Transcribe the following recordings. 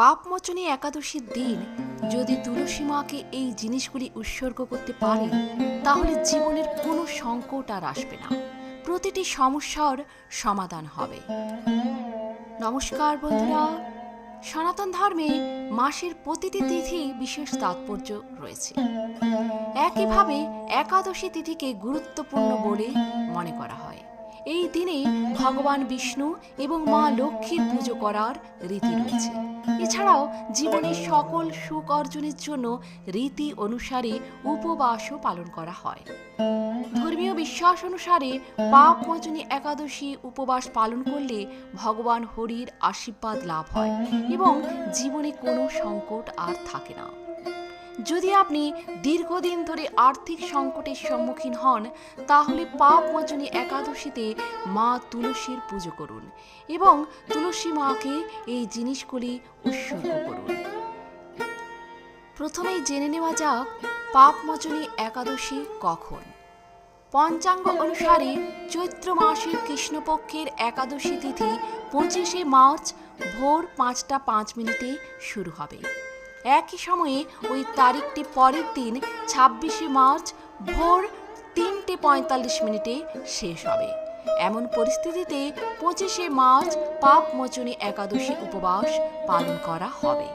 পাপমোচনী একাদশীর দিন যদি তুলসী মাকে এই জিনিসগুলি উৎসর্গ করতে পারে, তাহলে জীবনের কোনো সংকট আর আসবে না। প্রতিটি সমস্যার সমাধান হবে। নমস্কার বন্ধুরা। সনাতন ধর্মে মাসের প্রতিটি তিথি বিশেষ তাৎপর্য রয়েছে। একইভাবে একাদশী তিথিকে গুরুত্বপূর্ণ বলে মনে করা হয়। এই দিনে ভগবান বিষ্ণু এবং মা লক্ষ্মীর পুজো করার রীতি রয়েছে। এছাড়াও জীবনের সকল সুখ অর্জনের জন্য রীতি অনুসারে উপবাসও পালন করা হয়। ধর্মীয় বিশ্বাস অনুসারে পাপ মোচনী একাদশী উপবাস পালন করলে ভগবান হরির আশীর্বাদ লাভ হয় এবং জীবনে কোনো সংকট আর থাকে না। যদি আপনি দীর্ঘদিন ধরে আর্থিক সংকটের সম্মুখীন হন, তাহলে পাপ মোচনী একাদশীতে মা তুলসীর পুজো করুন এবং তুলসী মাকে এই জিনিসগুলি উৎসর্গ করুন। প্রথমেই জেনে নেওয়া যাক পাপ মোচনী একাদশী কখন। পঞ্চাঙ্গ অনুসারে চৈত্র মাসের কৃষ্ণপক্ষের একাদশী তিথি পঁচিশে মার্চ ভোর পাঁচটা পাঁচ মিনিটে শুরু হবে। একই সময়ে ওই তারিখটি পরের দিন, ছাব্বিশে মার্চ, ভোর তিনটে পঁয়তাল্লিশ মিনিটে শেষ হবে। এমন পরিস্থিতিতে পঁচিশে মার্চ পাপ মোচনী একাদশী উপবাস পালন করা হবে।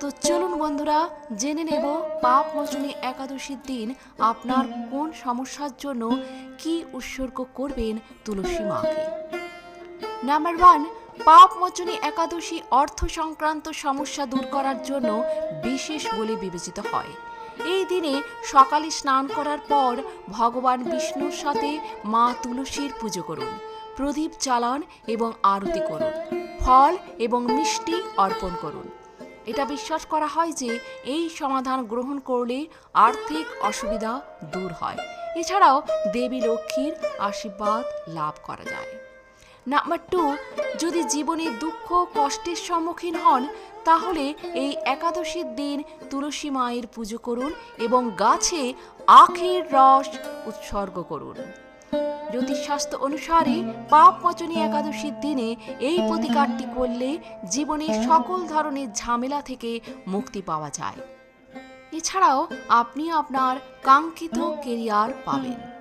তো চলুন বন্ধুরা, জেনে নেব পাপ মোচনী একাদশীর দিন আপনার কোন সমস্যার জন্য কি উৎসর্গ করবেন তুলসী মাকে। নাম্বার ওয়ান পাপ মোচনী একাদশী অর্থ সংক্রান্ত সমস্যা দূর করার জন্য বিশেষ বলে বিবেচিত হয়। এই দিনে সকালে স্নান করার পর ভগবান বিষ্ণুর সাথে মা তুলসীর পুজো করুন, প্রদীপ চালান এবং আরতি করুন, ফল এবং মিষ্টি অর্পণ করুন। এটা বিশ্বাস করা হয় যে এই সমাধান গ্রহণ করলে আর্থিক অসুবিধা দূর হয়। এছাড়াও দেবী লক্ষ্মীর আশীর্বাদ লাভ করা যায়। নাম্বার টু যদি জীবনে দুঃখ কষ্টের সম্মুখীন হন, তাহলে এই একাদশীর দিন তুলসী মায়ের পুজো করুন এবং গাছে আখের রস উৎসর্গ করুন। জ্যোতিষশাস্ত্র অনুসারে পাপ মোচনী একাদশীর দিনে এই প্রতিকারটি করলে জীবনের সকল ধরনের ঝামেলা থেকে মুক্তি পাওয়া যায়। এছাড়াও আপনি আপনার কাঙ্ক্ষিত কেরিয়ার পাবেন।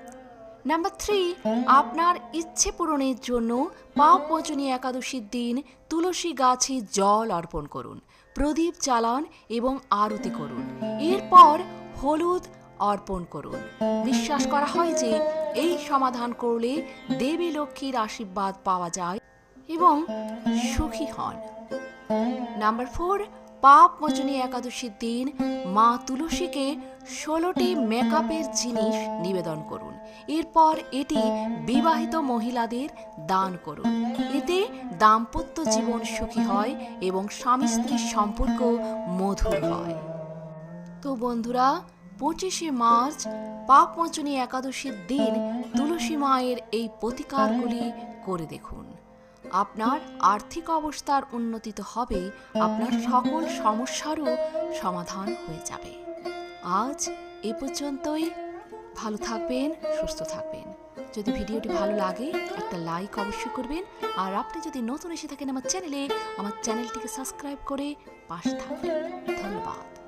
নাম্বার থ্রি আপনার ইচ্ছে পূরণের জন্য পাপ মোচনী একাদশীর দিন তুলসী গাছে জল অর্পণ করুন, প্রদীপ চালান এবং আরতি করুন। এরপর হলুদ অর্পণ করুন। বিশ্বাস করা হয় যে এই সমাধান করলে দেবী লক্ষ্মীর আশীর্বাদ পাওয়া যায় এবং সুখী হন। নাম্বার ফোর পাপ মোচনী একাদশীর দিন মা তুলসীকে ষোলোটি মেকআপের জিনিস নিবেদন করুন। এরপর এটি বিবাহিত মহিলাদের দান করুন। এতে দাম্পত্য জীবন সুখী হয় এবং স্বামী স্ত্রীর সম্পর্ক মধুর হয়। তো বন্ধুরা, পঁচিশে মার্চ পাপমোচনী একাদশীর দিন তুলসী মায়ের এই প্রতিকারগুলি করে দেখুন। আপনার আর্থিক অবস্থার উন্নতি তো হবে আপনার সকল সমস্যারও সমাধান হয়ে যাবে। আজ এ পর্যন্তই। ভালো থাকবেন, সুস্থ থাকবেন। যদি ভিডিওটি ভালো লাগে, একটা লাইক অবশ্যই করবেন। আর আপনি যদি নতুন এসে থাকেন আমার চ্যানেলে, আমার চ্যানেলটিকে সাবস্ক্রাইব করে পাশে থাকবেন। ধন্যবাদ।